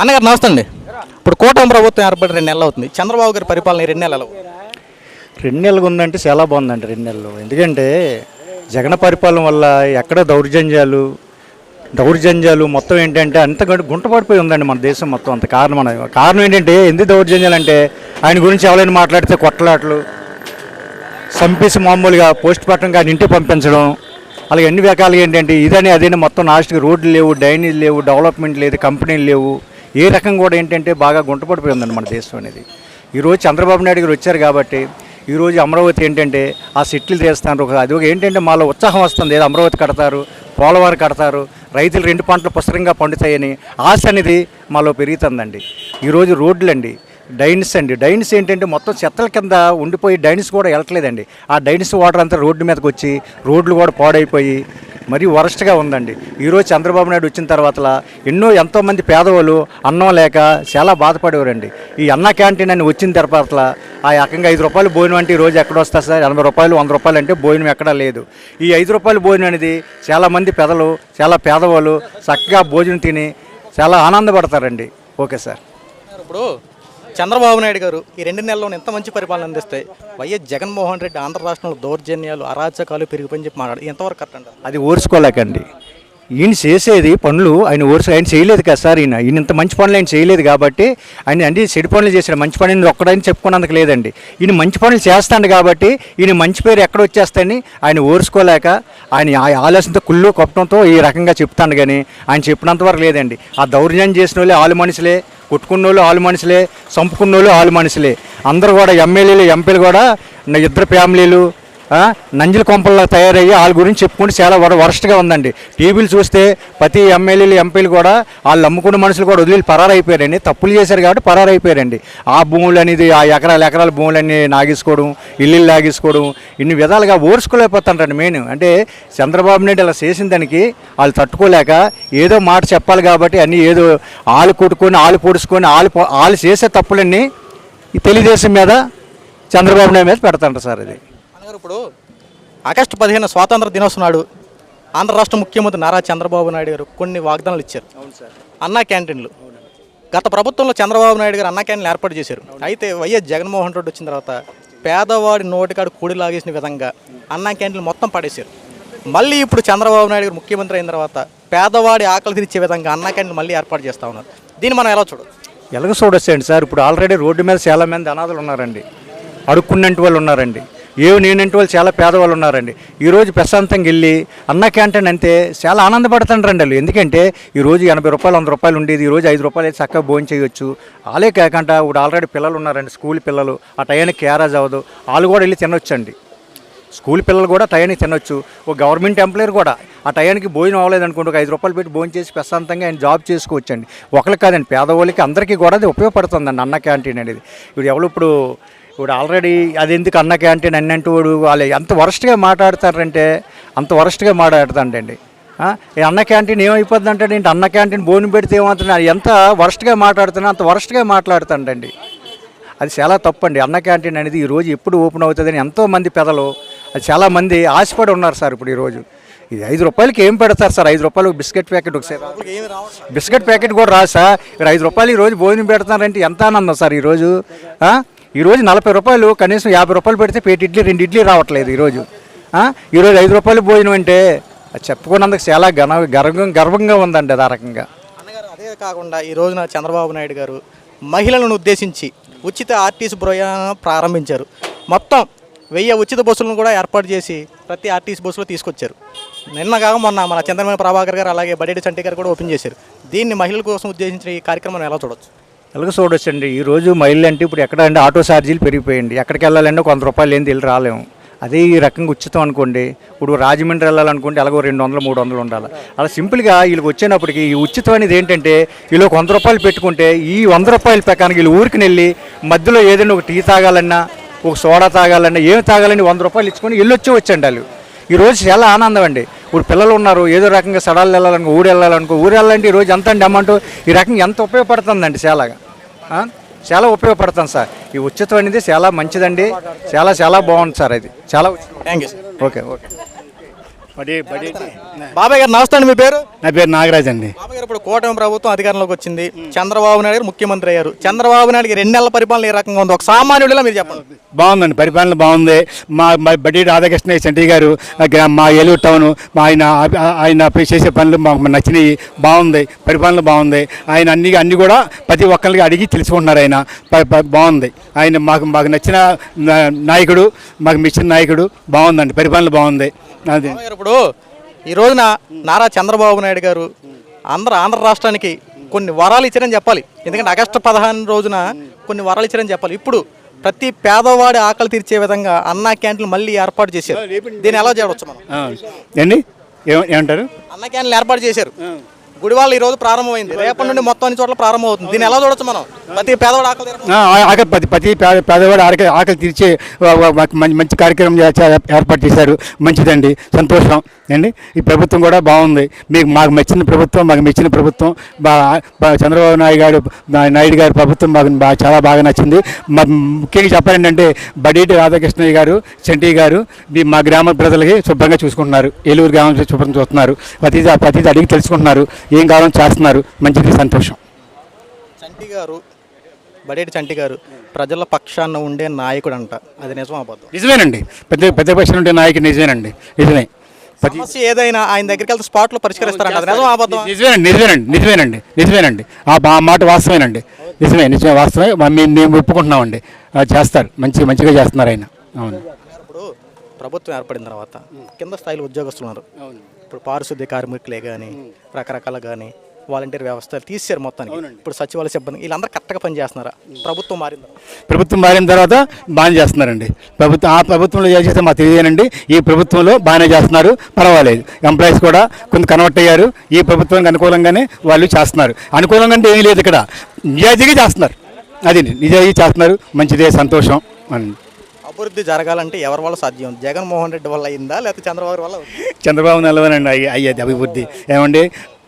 అన్నగారు నమస్తే అండి ఇప్పుడు కూటమి ప్రభుత్వం ఏర్పడి రెండు నెలలు అవుతుంది. చంద్రబాబు గారి పరిపాలన రెండు నెలలు. రెండు నెలలు ఉందంటే చాలా బాగుందండి రెండు నెలలు. ఎందుకంటే జగన్ పరిపాలన వల్ల ఎక్కడ దౌర్జన్యాలు దౌర్జన్యాలు మొత్తం ఏంటంటే అంత గుంటపడిపోయి ఉందండి మన దేశం మొత్తం అంత కారణం కారణం ఏంటంటే ఎందుకు దౌర్జన్యాలు అంటే ఆయన గురించి ఎవరైనా మాట్లాడితే కొట్టలాట్లు చంపేసి మామూలుగా పోస్ట్ మార్టం కానీ ఇంటికి పంపించడం అలాగే అన్ని రకాలుగా ఏంటంటే ఇదని అదని మొత్తం లాస్ట్కి రోడ్లు లేవు డైనీలు లేవు డెవలప్మెంట్ లేదు కంపెనీలు లేవు. ఏ రకం కూడా ఏంటంటే బాగా గుంటపడిపోయిందండి మన దేశం అనేది. ఈరోజు చంద్రబాబు నాయుడు గారు వచ్చారు కాబట్టి ఈరోజు అమరావతి ఏంటంటే ఆ సెట్లు తీస్తారు ఒక అది ఒక ఏంటంటే మాలో ఉత్సాహం వస్తుంది. ఏదో అమరావతి కడతారు పోలవరం కడతారు రైతులు రెండు పంటలు పుస్తకంగా పండుతాయని ఆశ అనేది మాలో పెరుగుతుందండి. ఈరోజు రోడ్లండి డైన్స్ అండి. డైన్స్ ఏంటంటే మొత్తం చెత్తల కింద ఉండిపోయి డైన్స్ కూడా వెళ్ళట్లేదండి ఆ డైన్స్ వాటర్ అంతా రోడ్డు మీదకి వచ్చి రోడ్లు కూడా పాడైపోయి మరీ వరస్ట్గా ఉందండి. ఈరోజు చంద్రబాబు నాయుడు వచ్చిన తర్వాత ఎన్నో ఎంతోమంది పేదవాళ్ళు అన్నం లేక చాలా బాధపడేవారండి. ఈ అన్న క్యాంటీన్ అని వచ్చిన తర్వాత ఆ ఏకంగా ఐదు రూపాయలు భోజనం అంటే ఈ రోజు ఎక్కడ వస్తా సార్? ఎనభై రూపాయలు వంద రూపాయలు అంటే భోజనం ఎక్కడా లేదు. ఈ ఐదు రూపాయలు భోజనం అనేది చాలామంది పెదలు చాలా పేదవాళ్ళు చక్కగా భోజనం తిని చాలా ఆనందపడతారండి. Okay sir. ఇప్పుడు చంద్రబాబు నాయుడు గారు ఈ రెండు నెలల్లో ఎంత మంచి పరిపాలన అందిస్తే వైఎస్ జగన్మోహన్ రెడ్డి ఆంధ్ర రాష్ట్రంలో దౌర్జన్యాలు అరాచకాలు పెరిగిపోయి చెప్పి మాట్లాడు ఎంతవరకు కరెక్ట్ అంటారు? అది ఓర్చుకోలేకండి ఈయన చేసేది పనులు ఆయన ఓర్చు ఆయన చేయలేదు కదా సార్ ఈయన. ఈయన ఇంత మంచి పనులు ఆయన చేయలేదు కాబట్టి ఆయన అన్ని చెడు పనులు చేశాడు. మంచి పని ఒక్కడని చెప్పుకున్నందుకు లేదండి. ఈయన మంచి పనులు చేస్తాడు కాబట్టి ఈయన మంచి పేరు ఎక్కడ వచ్చేస్తాయని ఆయన ఓర్చుకోలేక ఆయన ఆ ఆలోచనతో కుళ్ళు కొట్టడంతో ఈ రకంగా చెప్తాను కానీ ఆయన చెప్పినంత వరకు లేదండి. ఆ దౌర్జన్యం చేసిన వాళ్ళే ఆలు మనుషులే. కొట్టుకున్నోళ్ళు ఆలు మనుషులే చంపుకున్న వాళ్ళు ఆలు మనుషులే. అందరూ కూడా ఎమ్మెల్యేలు ఎంపీలు కూడా నా ఇద్దరు ఫ్యామిలీలు నంజల కొంపల్లా తయారయ్యి వాళ్ళ గురించి చెప్పుకుంటే చాలా వర వరస్ట్గా ఉందండి. టీవీలు చూస్తే ప్రతి ఎమ్మెల్యేలు ఎంపీలు కూడా వాళ్ళు అమ్ముకున్న మనుషులు కూడా వదిలి పరారైపోయారండి. తప్పులు చేశారు కాబట్టి పరారైపోయారండి. ఆ భూములు అనేది ఆ ఎకరాల ఎకరాల భూములన్నీ నాగేసుకోవడం ఇల్లు లాగేసుకోవడం ఇన్ని విధాలుగా ఓర్చుకోలేకపోతుంటారండి మెయిన్. అంటే చంద్రబాబు నాయుడు ఇలా చేసిన దానికి వాళ్ళు తట్టుకోలేక ఏదో మాట చెప్పాలి కాబట్టి అన్నీ ఏదో ఆలు కొట్టుకొని ఆలు పొడుచుకొని ఆలు పొ- ఆలు చేసే తప్పులన్నీ ఈ తెలుగుదేశం మీద చంద్రబాబు నాయుడు మీద పెడతాంట సార్ ఇది అన్నగారు ఇప్పుడు ఆగస్టు పదిహేను స్వాతంత్ర దినోత్సవం నాడు ఆంధ్ర రాష్ట్ర ముఖ్యమంత్రి నారా చంద్రబాబు నాయుడు గారు కొన్ని వాగ్దానాలు ఇచ్చారు. అన్నా క్యాంటీన్లు. గత ప్రభుత్వంలో చంద్రబాబు నాయుడు గారు అన్నా క్యాంటీన్లు ఏర్పాటు చేశారు. అయితే వైఎస్ జగన్మోహన్ రెడ్డి వచ్చిన తర్వాత పేదవాడి నోటికాడు కూడి లాగేసిన విధంగా అన్నా క్యాంటీన్లు మొత్తం పడేశారు. మళ్ళీ ఇప్పుడు చంద్రబాబు నాయుడు గారు ముఖ్యమంత్రి అయిన తర్వాత పేదవాడి ఆకలి తీర్చే విధంగా అన్నా క్యాంటీన్లు మళ్ళీ ఏర్పాటు చేస్తా ఉన్నారు. దీన్ని మనం ఎలా చూడదు ఎలాగ చూడొచ్చండి సార్? ఇప్పుడు ఆల్రెడీ రోడ్డు మీద చాలా మంది అనాథలు ఉన్నారండి. అడుక్కున్నట్టు వాళ్ళు ఉన్నారండి. ఏవి నేనంటే వాళ్ళు చాలా పేదవాళ్ళు ఉన్నారండి. ఈరోజు ప్రశాంతంగా వెళ్ళి అన్న క్యాంటీన్ అంతే చాలా ఆనందపడుతుండ్రండి వాళ్ళు. ఎందుకంటే ఈరోజు ఎనభై రూపాయలు వంద రూపాయలు ఉండేది. ఈరోజు ఐదు రూపాయలు అయితే చక్కగా భోజనం చేయొచ్చు. వాళ్ళే కాకుండా ఇప్పుడు ఆల్రెడీ పిల్లలు ఉన్నారండి స్కూల్ పిల్లలు. ఆ టయానికి క్యారేజ్ అవ్వదు. వాళ్ళు కూడా వెళ్ళి తినొచ్చండి. స్కూల్ పిల్లలు కూడా టయానికి తినొచ్చు. ఒక గవర్నమెంట్ ఎంప్లాయర్ కూడా ఆ టయానికి భోజనం అవ్వలేదు అనుకోండి ఒక ఐదు రూపాయలు పెట్టి భోజనం చేసి ప్రశాంతంగా ఆయన జాబ్ చేసుకోవచ్చండి. ఒకరికి కాదండి పేదవాళ్ళకి అందరికీ కూడా అది ఉపయోగపడుతుందండి అన్న క్యాంటీన్ అనేది. ఇప్పుడు ఎవరు ఇప్పుడు ఇప్పుడు ఆల్రెడీ అది ఎందుకు అన్న క్యాంటీన్ అన్నంటూ వాడు వాళ్ళు. ఎంత వరస్ట్గా మాట్లాడతారంటే అంత వరస్ట్గా మాట్లాడుతాంటండి ఈ అన్న క్యాంటీన్ ఏమైపోతుంది అంటే ఏంటి అన్న క్యాంటీన్ భోజనం పెడితే ఏమవుతుంది? ఎంత వరస్ట్గా మాట్లాడుతున్నా అంత వరస్ట్గా మాట్లాడుతాంటండి అది చాలా తప్పండి. అన్న క్యాంటీన్ అనేది ఈరోజు ఎప్పుడు ఓపెన్ అవుతుందని ఎంతోమంది పెదలు అది చాలామంది ఆశపడి ఉన్నారు సార్ ఇప్పుడు ఈరోజు ఇది ఐదు రూపాయలకి ఏం పెడతారు సార్? ఐదు రూపాయలు బిస్కెట్ ప్యాకెట్ ఒకసారి బిస్కెట్ ప్యాకెట్ కూడా రాదు సార్. ఐదు రూపాయలు ఈరోజు భోజనం పెడుతున్నారంటే ఎంత ఆనందం సార్ ఈరోజు? ఈరోజు నలభై రూపాయలు కనీసం యాభై రూపాయలు పెడితే పేటి ఇడ్లీ రెండు ఇడ్లీ రావట్లేదు ఈరోజు. ఈరోజు ఐదు రూపాయలు భోజనం అంటే చెప్పుకున్నందుకు చాలా ఘన గర్వం గర్వంగా ఉందండి అది ఆ రకంగా. అన్నగారు అదే కాకుండా ఈ రోజున చంద్రబాబు నాయుడు గారు మహిళలను ఉద్దేశించి ఉచిత ఆర్టీసీ ప్రయాణం ప్రారంభించారు. మొత్తం వెయ్యి ఉచిత బస్సులను కూడా ఏర్పాటు చేసి ప్రతి ఆర్టీసీ బస్సులో తీసుకొచ్చారు. నిన్నగా మొన్న మన చంద్రమణి ప్రభాకర్ గారు అలాగే బడేటి చంటి గారు కూడా ఓపెన్ చేశారు. దీన్ని మహిళల కోసం ఉద్దేశించిన ఈ కార్యక్రమం ఎలా చూడొచ్చు? ఎలాగ చూడొచ్చండి. ఈరోజు మహిళలు అంటే ఇప్పుడు ఎక్కడ అంటే ఆటో ఛార్జీలు పెరిగిపోయింది. ఎక్కడికి వెళ్ళాలంటే కొంత రూపాయలు ఏంది వెళ్ళి రాలేము. అదే ఈ రకంగా ఉచితం అనుకోండి. ఇప్పుడు రాజమండ్రి వెళ్ళాలనుకుంటే అలాగో రెండు వందలు మూడు వందలు ఉండాలి. అలా సింపుల్గా వీళ్ళకి వచ్చేటప్పటికి ఈ ఉచితం అనేది ఏంటంటే వీళ్ళు వంద రూపాయలు పెట్టుకుంటే ఈ వంద రూపాయల ప్రకారం వీళ్ళు ఊరికి వెళ్ళి మధ్యలో ఏదైనా ఒక టీ తాగాలన్నా ఒక సోడా తాగాలన్నా ఏమి తాగాలని వంద రూపాయలు ఇచ్చుకొని వెళ్ళొచ్చి వచ్చండి వాళ్ళు. ఈ రోజు చాలా ఆనందం అండి. ఇప్పుడు పిల్లలు ఉన్నారు ఏదో రకంగా సడాలు వెళ్ళాలనుకో ఊరు వెళ్ళాలనుకో ఊరు వెళ్ళాలంటే ఈ రోజు ఎంత అండి అమౌంట్? ఈ రకంగా ఎంత ఉపయోగపడుతుందండి చాలాగా. చాలా ఉపయోగపడుతుంది సార్. ఈ ఉచితం అనేది చాలా మంచిదండి. చాలా చాలా బాగుంది సార్ అది చాలా థ్యాంక్ యూ ఓకే ఓకే. బడి బడి బాబాయ్ గారు నమస్తే అండి మీ పేరు? నా పేరు నాగరాజ్ అండి. బాబాయ్ గారు ఇప్పుడు కూటమి ప్రభుత్వం అధికారంలోకి వచ్చింది. చంద్రబాబు నాయుడు గారు ముఖ్యమంత్రి అయ్యారు. చంద్రబాబు నాయుడు గారు రెండు నెలల పరిపాలన ఏ రకంగా ఉంది? ఒక సామాన్యుడిలా మీరు చెప్పండి. బాగుందండి పరిపాలన బాగుంది. మా మా బడి రాధాకృష్ణ చంటి గారు మా ఏలూరు టౌన్ మా ఆయన ఆయన చేసే పనులు మాకు నచ్చినాయి. బాగుంది పరిపాలన బాగుంది. ఆయన అన్ని అన్ని కూడా ప్రతి ఒక్కరికి అడిగి తెలుసుకుంటున్నారు ఆయన. బాగుంది. ఆయన మాకు మాకు నచ్చిన నాయకుడు మాకు మెచ్చిన నాయకుడు. బాగుందండి పరిపాలన బాగుంది. అది. ఇప్పుడు ఈ రోజున నారా చంద్రబాబు నాయుడు గారు ఆంధ్ర ఆంధ్ర రాష్ట్రానికి కొన్ని వరాలు ఇచ్చారని చెప్పాలి. ఎందుకంటే ఆగస్టు పదహారు రోజున కొన్ని వరాలు ఇచ్చారని చెప్పాలి. ఇప్పుడు ప్రతి పేదవాడి ఆకలి తీర్చే విధంగా అన్నా క్యాంటీన్లు మళ్ళీ ఏర్పాటు చేశారు. దీన్ని ఎలా చేయవచ్చు మనం? ఏమంటారు? అన్న క్యాంటీన్లు ఏర్పాటు చేశారు. గుడివాళ్ళు ఈ రోజు ప్రారంభమైంది. రేపటి నుండి మొత్తం అన్ని చోట్ల ప్రారంభం అవుతుంది దీన్ని ఎలా చూడొచ్చు మనం? ప్రతి పేదవాడు ఆకలి ఆకలి ప్రతి ప్రతి పేద పేదవాడు ఆకలి ఆకలి తీర్చే మంచి కార్యక్రమం ఏర్పాటు చేశారు. మంచిదండి. సంతోషం. అండి ఈ ప్రభుత్వం కూడా బాగుంది. మీకు మాకు మెచ్చిన ప్రభుత్వం మాకు మెచ్చిన ప్రభుత్వం. చంద్రబాబు నాయుడు గారు నాయుడు గారి ప్రభుత్వం మాకు చాలా బాగా నచ్చింది. ముఖ్యంగా చెప్పాలంటే బడేటి రాధాకృష్ణయ్య గారు చంటి గారు మీ మా గ్రామ ప్రజలకి శుభ్రంగా చూసుకుంటున్నారు. ఏలూరు గ్రామం శుభ్రంగా చూస్తున్నారు. ప్రతిదీ ప్రతిదీ అడిగి తెలుసుకుంటున్నారు. ఏం కావాలో చేస్తున్నారు? మంచిది సంతోషం. చంటి గారు బడేటి చంటి గారు ప్రజల పక్షాన ఉండే నాయకుడు అంట అది నిజం అబద్ధం? నిజమేనండి. పెద్ద పెద్ద పక్షులు ఉంటే నాయకుడు నిజమేనండి. నిజమే. సమస్య ఏదైనా ఆయన దగ్గరికి వెళ్తే స్పాట్లో పరిష్కరిస్తారంట. అది నిజం అబద్ధం నిజమేనండి నిజమేనండి నిజమేనండి నిజమేనండి. ఆ మాట వాస్తవేనండి. నిజమే నిజమే వాస్తవమే. మేము మేము ఒప్పుకుంటున్నామండి. చేస్తారు. మంచి మంచిగా చేస్తున్నారు ఆయన. అవును. ఇప్పుడు ప్రభుత్వం ఏర్పడిన తర్వాత కింద స్థాయిలో ఉద్యోగస్తులు ఉన్నారు ఇప్పుడు పారిశుద్ధ్య కార్మికులే కానీ రకరకాల కానీ వాలంటీర్ వ్యవస్థ తీసేశారు మొత్తానికి. ఇప్పుడు సచివాలయ సిబ్బంది వీళ్ళందరూ కరెక్ట్గా పనిచేస్తున్నారా ప్రభుత్వం మారిందా? ప్రభుత్వం మారిన తర్వాత బాగానే చేస్తున్నారండి. ప్రభుత్వం ఆ ప్రభుత్వంలో చేస్తే మాకు తెలియదండి ఈ ప్రభుత్వంలో బాగానే చేస్తున్నారు. పర్వాలేదు. ఎంప్లాయీస్ కూడా కొంత కన్వర్ట్ అయ్యారు. ఈ ప్రభుత్వానికి అనుకూలంగానే వాళ్ళు చేస్తున్నారు. అనుకూలంగా అంటే ఏమీ లేదు ఇక్కడ. నిజాయితీగా చేస్తున్నారు. అది నిజాయితీ చేస్తున్నారు. మంచిదే సంతోషం అని. అభివృద్ధి జరగాలంటే ఎవరి వల్ల సాధ్యం? జగన్మోహన్ రెడ్డి వల్ల అయిందా? లేకపోతే చంద్రబాబు వల్ల? చంద్రబాబు నిలవనండి అయ్యి అయ్యేది అభివృద్ధి. ఏమండి?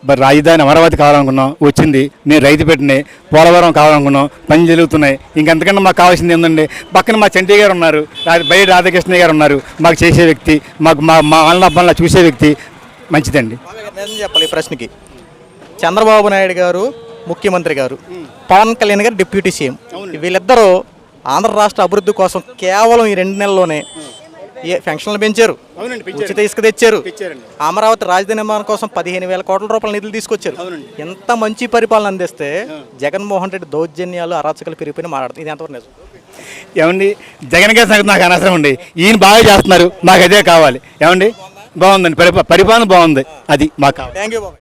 మరి రాజధాని అమరావతి కావాలనుకున్నాం వచ్చింది. నేను రైతు పెట్టిన పోలవరం కావాలనుకున్నాం పని జరుగుతున్నాయి. ఇంకెంతకన్నా మాకు కావాల్సింది ఏంటండి పక్కన మా చంటి గారు ఉన్నారు బయట రాధాకృష్ణ గారు ఉన్నారు. మాకు చేసే వ్యక్తి మాకు మా మా అన్నపల్లా చూసే వ్యక్తి మంచిదండి. నిజం చెప్పాలి ఈ ప్రశ్నకి? చంద్రబాబు నాయుడు గారు ముఖ్యమంత్రి గారు పవన్ కళ్యాణ్ గారు డిప్యూటీ సీఎం. వీళ్ళిద్దరూ ఆంధ్ర రాష్ట్ర అభివృద్ధి కోసం కేవలం ఈ రెండు నెలల్లోనే ఏ ఫంక్షన్లు పెంచారు. ఉచిత ఇసుక తెచ్చారు. అమరావతి రాజధాని నిర్మాణం కోసం పదిహేను వేల కోట్ల రూపాయల నిధులు తీసుకొచ్చారు. ఎంత మంచి పరిపాలన అందిస్తే జగన్మోహన్ రెడ్డి దౌర్జన్యాలు అరాచకాలు పెరిగిపోయిన మాట్లాడుతుంది. ఇది ఎంతవరకు నిజం? ఏమండి జగన్ గారి సంగతి నాకు అనవసరం అండి. ఈయన బాగా చేస్తున్నారు. మాకు అదే కావాలి. ఏమండి? బాగుందండి. పరిపా పరిపాలన బాగుంది. అది మాకు థ్యాంక్ యూ